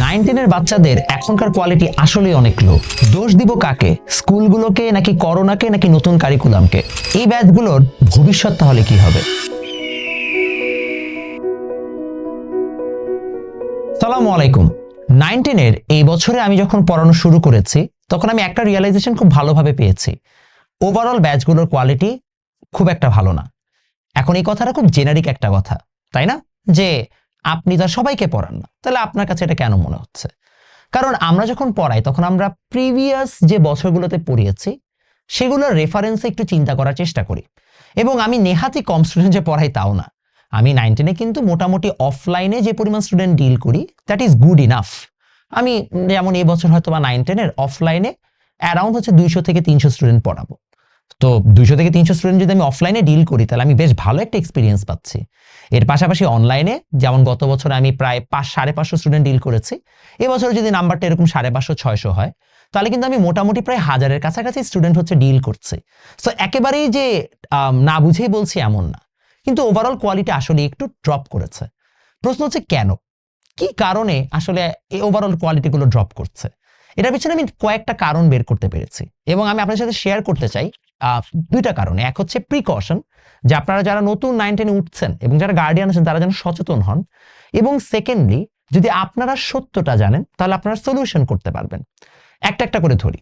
Nine টেনের বাচ্চাদের এখনকার কোয়ালিটি আসলেই অনেক লো দোষ দিব কাকে? স্কুলগুলোকে নাকি করোনাকে নাকি নতুন কারিকুলামকে এই ব্যাচগুলোর ভবিষ্যৎ তাহলে কি হবে? সালামু আলাইকুম। নাইন টেনের এই বছরে আমি যখন পড়ানো শুরু করেছি, তখন আমি একটা রিয়েলাইজেশন খুব ভালোভাবে পেয়েছি। ওভারঅল ব্যাচগুলোর কোয়ালিটি খুব একটা ভালো না। এখন এই কথাটা খুব জেনারিক একটা কথা, তাই না? যে আপনি তো সবাইকে পড়ান না। তাহলে আপনার কাছে এটা কেন মনে হচ্ছে? কারণ আমরা যখন পড়াই, তখন আমরা প্রিভিয়াস যে বছরগুলোতে পড়িয়েছি, সেগুলোর রেফারেন্সে একটু চিন্তা করার চেষ্টা করি। এবং আমি নেহাতি কম স্টুডেন্ট যে পড়াই তাও না। আমি নাইন টেনে কিন্তু মোটামুটি অফলাইনে যে পরিমাণ স্টুডেন্ট ডিল করি দ্যাট ইজ গুড ইনাফ আমি যেমন এবছর হয়তো বা নাইন টেনের অফলাইনে অ্যারাউন্ড হচ্ছে দুইশো থেকে তিনশো স্টুডেন্ট পড়াবো। তো দুইশো থেকে তিনশো স্টুডেন্ট যদি আমি অফলাইনে ডিল করি, তাহলে আমি বেশ ভালো একটা এক্সপিরিয়েন্স পাচ্ছি। এর পাশাপাশি অনলাইনে যেমন গত বছর আমি প্রায় পাঁচ, সাড়ে পাঁচশো স্টুডেন্ট ডিল করেছি, এবছর যদি নাম্বারটা এরকম সাড়ে পাঁচশো, ছয়শো হয়, তাহলে কিন্তু আমি মোটামুটি প্রায় হাজারের কাছাকাছি স্টুডেন্ট হচ্ছে ডিল করছে। সো একেবারেই যে না বুঝেই বলছি এমন না, কিন্তু ওভারঅল কোয়ালিটি আসলে একটু ড্রপ করেছে। প্রশ্ন হচ্ছে কেন? কি কারণে আসলে এই ওভারঅল কোয়ালিটিগুলো ড্রপ করছে? এটার পিছনে আমি কয়েকটা কারণ বের করতে পেরেছি, এবং আমি আপনার সাথে শেয়ার করতে চাই। দুইটা কারণে। এক হচ্ছে প্রিকশন যে আপনারা যারা নতুন নাইন টেনে উঠছেন এবং যারা গার্ডিয়ান আছেন, তারা যেন সচেতন হন। এবং সেকেন্ডলি যদি আপনারা সত্যটা জানেন, তাহলে আপনারা সলিউশন করতে পারবেন। একটা একটা করে ধরি।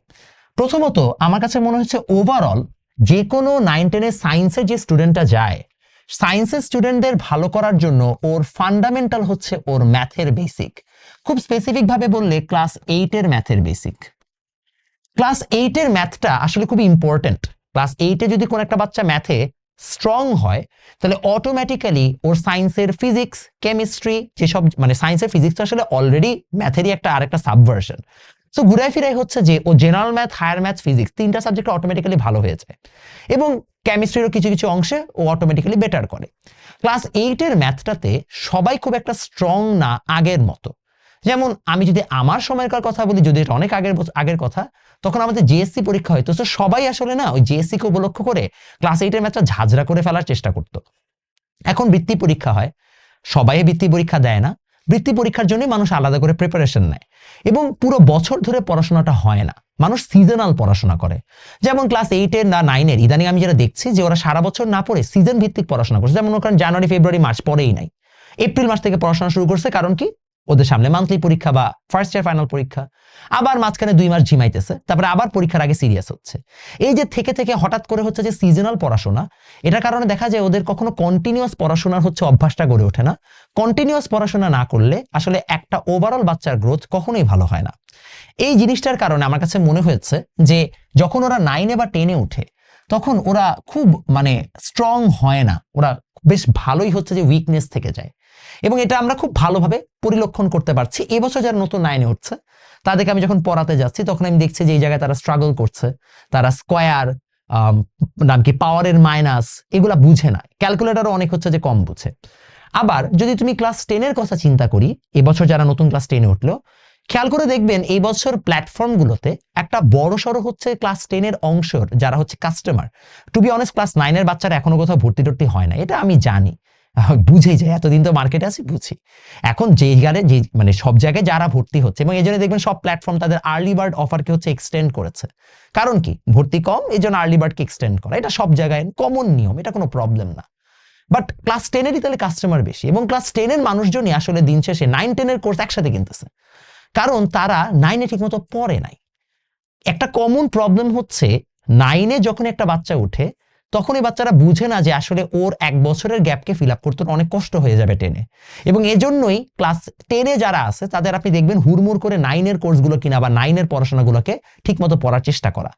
প্রথমত, আমার কাছে মনে হচ্ছে ওভারঅল যে কোনো নাইন টেনে সায়েন্সের যে স্টুডেন্টটা যায় সায়েন্সের স্টুডেন্টদের ভালো করার জন্য ওর ফান্ডামেন্টাল হচ্ছে ওর ম্যাথের বেসিক খুব স্পেসিফিক ভাবে বললে ক্লাস এইটের ম্যাথের বেসিক ক্লাস এইটের ম্যাথটা আসলে খুব ইম্পর্টেন্ট ক্লাস এইটে যদি কোনো একটা বাচ্চা ম্যাথে স্ট্রং হয়, তাহলে অটোমেটিক্যালি ওর সায়েন্সের ফিজিক্স কেমিস্ট্রি যেসব মানে সায়েন্সের ফিজিক্স আসলে অলরেডি ম্যাথেরই একটা আরেকটা সাবভার্সন সো ঘুরাই ফিরাই হচ্ছে যে ও general math higher math physics তিনটা সাবজেক্ট অটোমেটিক্যালি ভালো হয়ে যায় এবং কেমিস্ট্রিরও কিছু কিছু অংশে ও অটোমেটিক্যালি বেটার করে। ক্লাস এইটের ম্যাথটাতে সবাই খুব একটা স্ট্রং না আগের মতো। যেমন আমি যদি আমার সময়কার কথা বলি, যদি এটা অনেক আগের আগের কথা, তখন আমাদের জিএসসি পরীক্ষা হয়তো। তো সবাই আসলে না, ওই জিএসসি কে উপলক্ষ করে ক্লাস এইটের ম্যাথটা ঝাঁঝরা করে ফেলার চেষ্টা করতো। এখন বৃত্তি পরীক্ষা হয়। সবাই বৃত্তি পরীক্ষা দেয় না। বৃত্তি পরীক্ষার জন্য মানুষ আলাদা করে প্রিপারেশন নেয়। এবং পুরো বছর ধরে পড়াশোনাটা হয় না। মানুষ সিজনাল পড়াশোনা করে। যেমন ক্লাস এইটের না নাইনের ইদানিং আমি যেটা দেখছি যে ওরা সারা বছর না পড়ে সিজন ভিত্তিক পড়াশোনা করছে। যেমন ওখানে জানুয়ারি ফেব্রুয়ারি মার্চ পরেই নাই। এপ্রিল মাস থেকে পড়াশোনা শুরু করছে। কারণ কি? ওদের সামনে মান্থলি পরীক্ষা বা ফার্স্ট ইয়ার ফাইনাল পরীক্ষা। আবার মাঝখানে দুই মাস ঝিমাইতেছে, তারপরে আবার পরীক্ষার আগে সিরিয়াস হচ্ছে। এই যে থেকে থেকে হঠাৎ করে হচ্ছে যে সিজনাল পড়াশোনা, এটার কারণে দেখা যায় ওদের কখনো কন্টিনিউয়াস পড়াশোনার হচ্ছে অভ্যাসটা গড়ে ওঠে না। কন্টিনিউয়াস পড়াশোনা না করলে আসলে একটা ওভারঅল বাচ্চার গ্রোথ কখনোই ভালো হয় না। এই জিনিসটার কারণে আমার কাছে মনে হয়েছে যে যখন ওরা নাইনে বা টেনে উঠে তখন ওরা খুব মানে স্ট্রং হয় না। ওরা বেশ ভালোই হচ্ছে যে উইকনেস থেকে যায়। এবং এটা আমরা খুব ভালোভাবে পরিলক্ষণ করতে পারছি। এবছর যারা নতুন নাইনে উঠছে, তাদেরকে আমি যখন পড়াতে যাচ্ছি, তখন আমি দেখছি যে এই জায়গায় তারা স্ট্রাগল করছে। তারা স্কোয়ার নাম কি পাওয়ারের মাইনাস এগুলা বুঝে না। ক্যালকুলেটারও অনেক হচ্ছে যে কম বুঝে। আবার যদি তুমি ক্লাস টেনের কথা চিন্তা করি এবছর যারা নতুন ক্লাস টেনে উঠল, খেয়াল করে দেখবেন এই বছর প্ল্যাটফর্মগুলোতে একটা বড় সড়ো হচ্ছে ক্লাস টেনের অংশর যারা হচ্ছে customer to be honest class নাইনের বাচ্চারা এখনও কোথাও ভর্তি টর্তি হয় না। এটা আমি জানি। বুঝেই যায়। এতদিন তো মার্কেটে আছি, বুঝি। এখন যে জায়গায় যে মানে সব জায়গায় যারা ভর্তি হচ্ছে, এবং এই জন্য দেখবেন সব প্ল্যাটফর্ম তাদের আর্লি বার্ড অফারকে হচ্ছে এক্সটেন্ড করেছে। কারণ কি? ভর্তি কম, এই জন্য আর্লি বার্ডকে এক্সটেন্ড করা। এটা সব জায়গায় কমন নিয়ম, এটা কোনো প্রবলেম না। বাট ক্লাস টেনেরই তাহলে কাস্টমার বেশি, এবং ক্লাস টেনের মানুষজনই আসলে দিন শেষে নাইন টেনের কোর্স একসাথে কিনতেছে। কারণ তারা নাইনে ঠিকমতো পড়ে নাই। একটা কমন প্রবলেম হচ্ছে নাইনে যখন একটা বাচ্চা উঠে তখন এই বাচ্চারা বুঝে না যে আসলে ওর এক বছরের গ্যাপকে ফিল আপ করতে অনেক কষ্ট হয়ে যাবে টেনে এবং এজন্যই ক্লাস টেনে যারা আছে, তাদের আপনি দেখবেন হুড়মুড় করে নাইনের কোর্সগুলো কিনা বা নাইনের পড়াশোনাগুলোকে ঠিকমতো পড়ার চেষ্টা করা।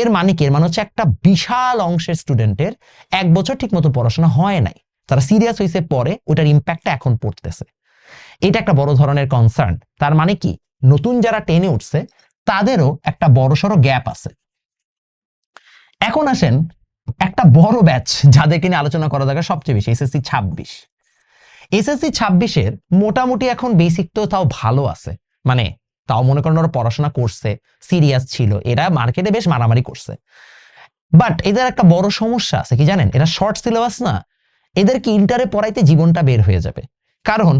এর মানে কি? এর মানে হচ্ছে একটা বিশাল অংশের স্টুডেন্টের এক বছর ঠিকমতো পড়াশোনা হয় নাই। তারা সিরিয়াস হয়েছে পরে ওটার ইম্প্যাক্টটা এখন পড়তেছে। এটা একটা বড় ধরনের কনসার্ন তার মানে কি? নতুন যারা টেনে উঠছে, তাদেরও একটা বড়সড় গ্যাপ আছে। এখন আসেন একটা বড় ব্যাচ যাদেরকে নিয়ে আলোচনা করা দরকার সবচেয়ে বেশি, এসএসসি ছাব্বিশ। এসএসসি ছাব্বিশের মোটামুটি এখন বেসিক তো তাও ভালো আছে। মানে তাও মনে করেন ওরা পড়াশোনা করছে সিরিয়াস ছিল, এরা মার্কেটে বেশ মারামারি করছে। বাট এদের একটা বড় সমস্যা আছে, কি জানেন? এরা শর্ট সিলেবাস না, এদেরকে ইন্টারে পড়াইতে জীবনটা বের হয়ে যাবে। কারণ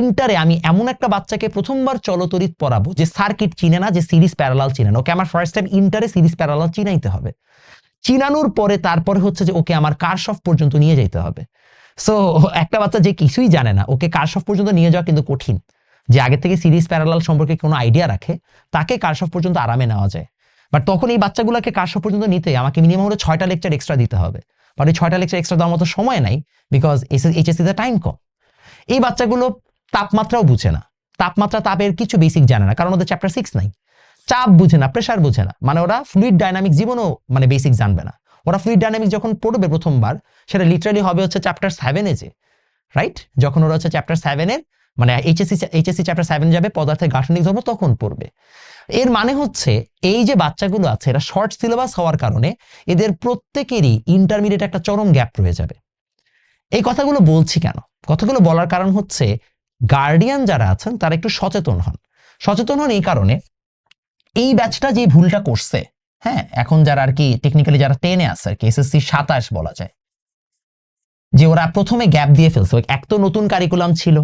ইন্টারে আমি এমন একটা বাচ্চাকে প্রথমবার চলতরিত পড়াবো যে সার্কিট চিনে না, যে সিরিজ প্যারালাল চিনে না। ওকে আমার ফার্স্ট টাইম ইন্টারে সিরিজ প্যারালাল চিনাইতে হবে। চিনানোর পরে তারপরে হচ্ছে যে ওকে আমার কারশফ পর্যন্ত নিয়ে যেতে হবে। সো একটা বাচ্চা যে কিছুই জানে না, ওকে কারশফ পর্যন্ত নিয়ে যাওয়া কিন্তু কঠিন। যে আগে থেকে সিরিজ প্যারালাল সম্পর্কে কোনো আইডিয়া রাখে, তাকে কারশফ পর্যন্ত আরামে নেওয়া যায়। বাট তখন এই বাচ্চাগুলোকে কারশফ পর্যন্ত নিতে আমাকে মিনিমাম হলো ছয়টা লেকচার এক্সট্রা দিতে হবে। বাট এই ছয়টা লেকচার এক্সট্রা দেওয়ার মতো সময় নাই বিকজ এইচএসসিতে টাইম কম। এই বাচ্চাগুলো তাপমাত্রাও বুঝে না। তাপমাত্রা তাপের কিছু বেসিক জানে না, কারণ ওদের চ্যাপ্টার সিক্স নাই। চাপ বুঝে না প্রেশার বুঝে না। মানে ওরা ফ্লুইড ডাইনামিক জীবনও মানে বেসিক জানবে না। ওরা ফ্লুইড ডাইনামিক যখন পড়বে প্রথমবার, সেটা লিটারালি হবে হচ্ছে চ্যাপ্টার সেভেনে যে রাইট যখন ওরা হচ্ছে চ্যাপ্টার সেভেনের মানে এইচএসসি এইচএসসি চ্যাপ্টার সেভেন যাবে, পদার্থের গাঠনিক ধর্ম তখন পড়বে। এর মানে হচ্ছে এই যে বাচ্চাগুলো আছে, এরা শর্ট সিলেবাস হওয়ার কারণে এদের প্রত্যেকেরই ইন্টারমিডিয়েট একটা চরম গ্যাপ রয়ে যাবে। এই কথাগুলো বলছি কেন? কথাগুলো বলার কারণ হচ্ছে গার্ডিয়ান যারা আছেন, তারা একটু সচেতন হন। সচেতন হন এই কারণে এই ব্যাচটা যে ভুলটা করছে হ্যাঁ এখন যারা আর কি টেকনিক্যালি যারা টেনে আছে আর কি এসএসসি সাতাশ বলা যায়, যে ওরা প্রথমে গ্যাপ দিয়ে ফেলছে। এক তো নতুন কারিকুলাম ছিল,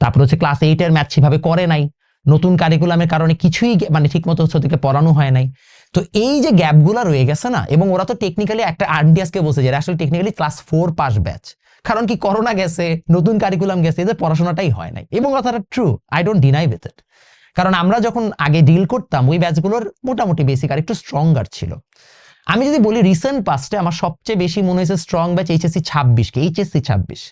তারপর হচ্ছে ক্লাস এইট এর ম্যাথ সেভাবে করে নাই, নতুন কারিকুলামের কারণে কিছুই মানে ঠিক মতো হচ্ছে ওদেরকে পড়ানো হয় নাই। তো এই যে গ্যাপগুলো রয়ে গেছে না, এবং ওরা তো টেকনিক্যালি একটা আরডিএসকে বলছে যে এরা আসলে technically class four pass batch কারণ কি করোনা গেছে, নতুন কারিকুলাম গেছে, এদের পড়াশোনাটাই হয় নাই। এবং কথাটা true I don't deny with it কারণ আমরা যখন আগে ডিল করতাম, ওই ব্যাচগুলোর মোটামুটি বেসিক আর একটু স্ট্রঙ্গার ছিল। আমি যদি বলি রিসেন্ট পাস্টে আমার সবচেয়ে বেশি মনে হয়েছে স্ট্রং ব্যাচ এইচএসসি ছাব্বিশকে এইচএসসি ছাব্বিশ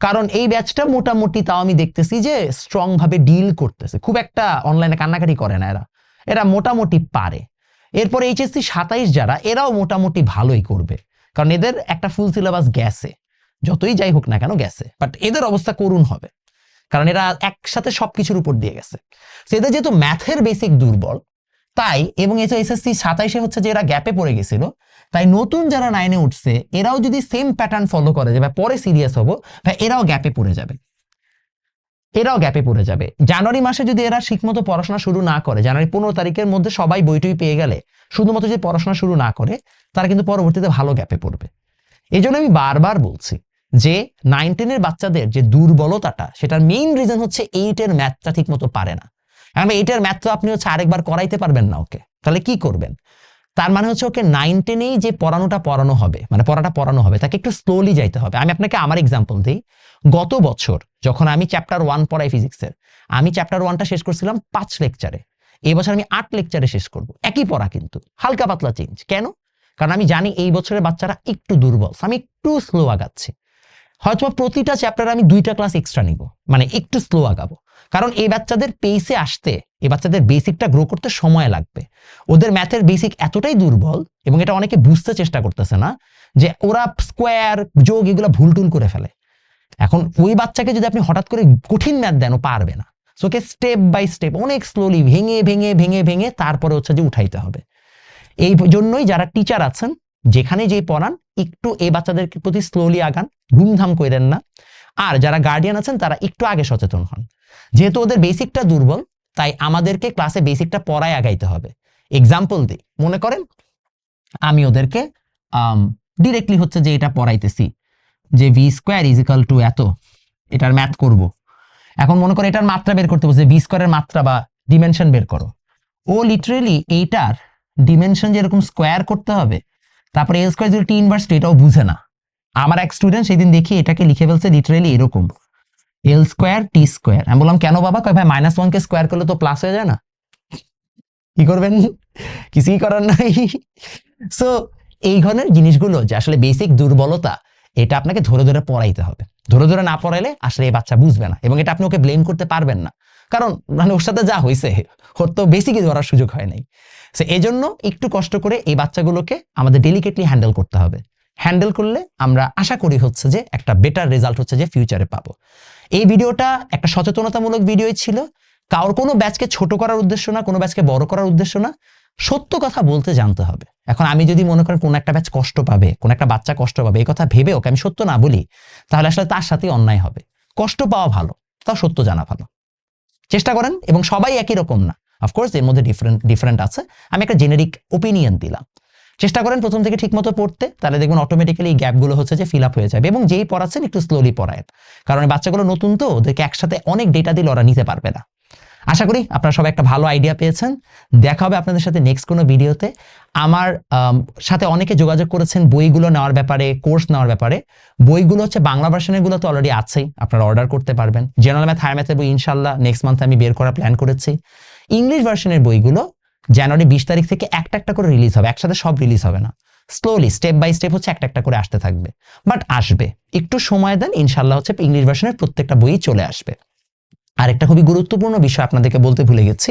কারণ এই ব্যাচটা মোটামুটি তাও আমি দেখতেছি যে স্ট্রং ভাবে ডিল করতেছে। খুব একটা অনলাইনে কান্নাকাটি করে না এরা। এরা মোটামুটি পারে। এরপর এইচএসসি সাতাইশ যারা, এরাও মোটামুটি ভালোই করবে। কারণ এদের একটা ফুল সিলেবাস গেছে। যতই যাই হোক না কেন গেছে। বাট এদের অবস্থা করুণ হবে। কারণ এরা একসাথে সবকিছুর উপর দিয়ে গেছে। এদের যেহেতু ম্যাথের বেসিক দুর্বল, তাই এবং এই এসএসসি সাতাইশে হচ্ছে যে এরা গ্যাপে পড়ে গেছিল, তাই নতুন যারা নাইনে উঠছে, এরাও যদি সেম প্যাটার্ন ফলো করে যে, ভাই, পরে সিরিয়াস হব ভাই, এরাও গ্যাপে পড়ে যাবে। এরাও গ্যাপে পড়ে যাবে। জানুয়ারি মাসে যদি এরা ঠিকমতো পড়াশোনা শুরু না করে, জানুয়ারি পনেরো তারিখের মধ্যে সবাই বইটই পেয়ে গেলে, শুধুমাত্র যদি পড়াশোনা শুরু না করে, তারা কিন্তু পরবর্তীতে ভালো গ্যাপে পড়বে। এই আমি বারবার বলছি যে নাইন টেনের বাচ্চাদের যে দুর্বলতাটা, সেটার মেইন রিজন হচ্ছে এইটের ম্যাথটা ঠিক মতো পারে না। এখন এইটের ম্যাথ তো আপনি হচ্ছে আরেকবার করাইতে পারবেন না ওকে। তাহলে কি করবেন? তার মানে হচ্ছে ওকে নাইন টেনেই যে পড়ানোটা পড়ানো হবে মানে পড়াটা পড়ানো হবে, তাকে একটু স্লোলি যাইতে হবে। আমি আপনাকে আমার এক্সাম্পল দিই। গত বছর যখন আমি চ্যাপ্টার ওয়ান পড়াই ফিজিক্সের আমি চ্যাপ্টার ওয়ানটা শেষ করছিলাম পাঁচ লেকচারে এবছর আমি আট লেকচারে শেষ করব। একই পড়া কিন্তু, হালকা পাতলা চেঞ্জ কেন? কারণ আমি জানি এই বছরের বাচ্চারা একটু দুর্বল, আমি একটু স্লো আগাচ্ছি। হয়তো প্রতিটা চ্যাপ্টারে আমি দুইটা ক্লাস এক্সট্রা নিব। মানে একটু স্লো আগাবো। কারণ এই বাচ্চাদের পেসে আসতে, এই বাচ্চাদের বেসিকটা গ্রো করতে সময় লাগবে। ওদের ম্যাথের বেসিক এতটাই দুর্বল এবং এটা অনেকে বুঝতে চেষ্টা করতেছে না যে ওরা স্কোয়ার যোগ এগুলো ভুল টুল করে ফেলে। এখন ওই বাচ্চাকে যদি আপনি হঠাৎ করে কঠিন ম্যাথ দেন, ও পারবে না। So okay step by step অনেক স্লোলি ভেঙে ভেঙে ভেঙে ভেঙে তারপরে হচ্ছে যে উঠাইতে হবে। এই জন্যই যারা টিচার আছেন যেখানে যেই পড়ান, একটু এই বাচ্চাদের প্রতি স্লোলি আগান, ধুমধাম করেন না। আর যারা গার্ডিয়ান আছেন, তারা একটু আগে সচেতন হন। যেহেতু ওদের বেসিকটা দুর্বল, তাই আমাদেরকে ক্লাসে বেসিকটা পড়ায় আগাইতে হবে। এক্সাম্পল দিই। মনে করেন, আমি ওদেরকে ডিরেক্টলি হচ্ছে যে এটা পড়াইতেছি, যে ভি স্কোয়ার ইজিক্যাল টু এত, এটার ম্যাথ করব। এখন মনে করো এটার মাত্রা বের করতে বলছে ভি স্কোয়ারের মাত্রা বা ডিমেনশন বের করো। ও লিটারেলি এইটার ডিমেনশন যেরকম স্কোয়ার করতে হবে তারপরে L square zero T inverse এটাও বুঝে না। আমার এক স্টুডেন্ট সেদিন দেখি এটাকে লিখে ফেলছে লিটারেলি এরকম। এল স্কোয়ার টি স্কোয়ার আমি বললাম, কেন বাবা? কয় ভাই মাইনাস ওয়ানকে স্কোয়ার করলে তো প্লাস হয়ে যায় না? কি করবেন? কিছুই করার নাই। সো এই ধরনের জিনিসগুলো যে আসলে বেসিক দুর্বলতা, এটা আপনাকে ধরে ধরে পড়াইতে হবে। ধরে ধরে না পড়াইলে আসলে এই বাচ্চা বুঝবে না এবং এটা আপনি ওকে ব্লেম করতে পারবেন না। কারণ মানে ওর সাথে যা হয়েছে ওর তো বেসিকই ধরার সুযোগ হয় নাই। সো এই জন্য একটু কষ্ট করে এই বাচ্চাগুলোকে আমাদের ডেলিকেটলি হ্যান্ডেল করতে হবে। হ্যান্ডেল করলে আমরা আশা করি হচ্ছে যে একটা বেটার রেজাল্ট হচ্ছে যে ফিউচারে পাবো। এই ভিডিওটা একটা সচেতনতামূলক ভিডিওই ছিল। কারোর কোনো ব্যাচকে ছোট করার উদ্দেশ্য না, কোনো ব্যাচকে বড় করার উদ্দেশ্য না। সত্য কথা বলতে জানতে হবে। এখন আমি যদি মনে করেন কোন একটা ব্যাচ কষ্ট পাবে, কোন একটা বাচ্চা কষ্ট পাবে, এই কথা ভেবে ওকে আমি সত্য না বলি, তাহলে আসলে তার সাথে অন্যায় হবে। কষ্ট পাওয়া ভালো, তাও সত্য জানা ভালো। চেষ্টা করেন এবং সবাই একই রকম না। অফকোর্স এর মধ্যে ডিফারেন্ট ডিফারেন্ট আছে। আমি একটা জেনেরিক ওপিনিয়ন দিলাম। চেষ্টা করেন প্রথম থেকে ঠিকমতো পড়তে তাহলে দেখবেন অটোমেটিক্যালি এই গ্যাপগুলো হচ্ছে যে ফিল আপ হয়ে যাবে এবং যেই পড়াচ্ছেন একটু স্লোলি পড়ায় কারণ বাচ্চাগুলো নতুন তো ওদেরকে একসাথে অনেক ডেটা দিলে ওরা নিতে পারবে না। আশা করি আপনারা সবাই একটা ভালো আইডিয়া পেয়েছেন। দেখা হবে আপনাদের সাথে নেক্সট কোনো ভিডিওতে আমার আম, সাথে অনেকে যোগাযোগ করেছেন বইগুলো নেওয়ার ব্যাপারে কোর্স নেওয়ার ব্যাপারে। বইগুলো হচ্ছে বাংলা ভার্সনেরগুলো তো অলরেডি আছেই আপনারা অর্ডার করতে পারবেন। জেনারেল ম্যাথ হায়ার ম্যাথের বই ইনশাল্লাহ নেক্সট মান্থে আমি বের করার প্ল্যান করেছি। ইংলিশ ভার্সনের বইগুলো জানুয়ারি বিশ তারিখ থেকে একটা একটা করে রিলিজ হবে, একসাথে সব রিলিজ হবে না। স্লোলি স্টেপ বাই স্টেপ হচ্ছে একটা একটা করে আসতে থাকবে। বাট আসবে। একটু সময় দেন ইনশাল্লাহ হচ্ছে ইংলিশ ভার্সনের প্রত্যেকটা বই চলে আসবে। আরেকটা খুবই গুরুত্বপূর্ণ বিষয় আপনাদেরকে বলতে ভুলে গেছি।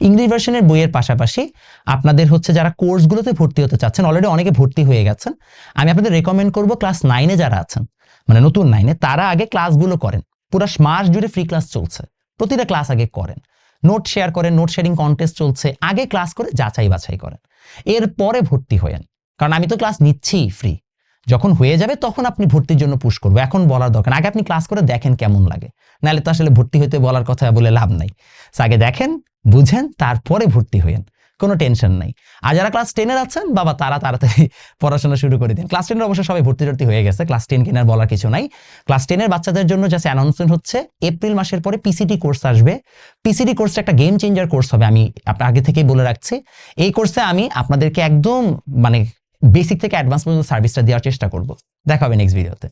ইংলিশ ভার্সনের বইয়ের পাশাপাশি আপনাদের হচ্ছে যারা কোর্সগুলোতে ভর্তি হতে চাচ্ছেন অলরেডি অনেকে ভর্তি হয়ে গেছেন, আমি আপনাদের রেকমেন্ড করব ক্লাস নাইনে যারা আছেন মানে নতুন নাইনে তারা আগে ক্লাসগুলো করেন। পুরো মাস জুড়ে ফ্রি ক্লাস চলছে। প্রতিটা ক্লাস আগে করেন। নোট শেয়ার করেন নোট শেয়ারিং কন্টেস্ট চলছে। আগে ক্লাস করে যাচাই বাছাই করেন। এরপরে ভর্তি হয়েন। কারণ আমি তো ক্লাস নিচ্ছি ফ্রি যখন হয়ে যাবে তখন আপনি ভর্তির জন্য পুশ করব এখন বলার দরকার আগে আপনি ক্লাস করে দেখেন কেমন লাগে। নাহলে তো আসলে ভর্তি হইতে বলার কথা বলে লাভ নাই। আগে দেখেন, বুঝেন, তারপরে ভর্তি হইেন কোনো টেনশন নাই। আর যারা ক্লাস টেনের আছেন, বাবা তারা তাড়াতাড়ি পড়াশোনা শুরু করে দিন। ক্লাস টেনের অবশ্য সবাই ভর্তি টর্তি হয়ে গেছে। ক্লাস টেন কেনার বলার কিছু নাই। ক্লাস টেনের বাচ্চাদের জন্য জাস্ট অ্যানাউন্সমেন্ট হচ্ছে এপ্রিল মাসের পরে পিসিটি কোর্স আসবে। পিসিটি কোর্সটা একটা গেম চেঞ্জার কোর্স হবে, আমি আপনার আগে থেকেই বলে রাখছি। এই কোর্সে আমি আপনাদেরকে একদম মানে বেসিক থেকে অ্যাডভান্স পর্যন্ত সার্ভিসটা দেওয়ার চেষ্টা করব। দেখা হবে নেক্সট ভিডিওতে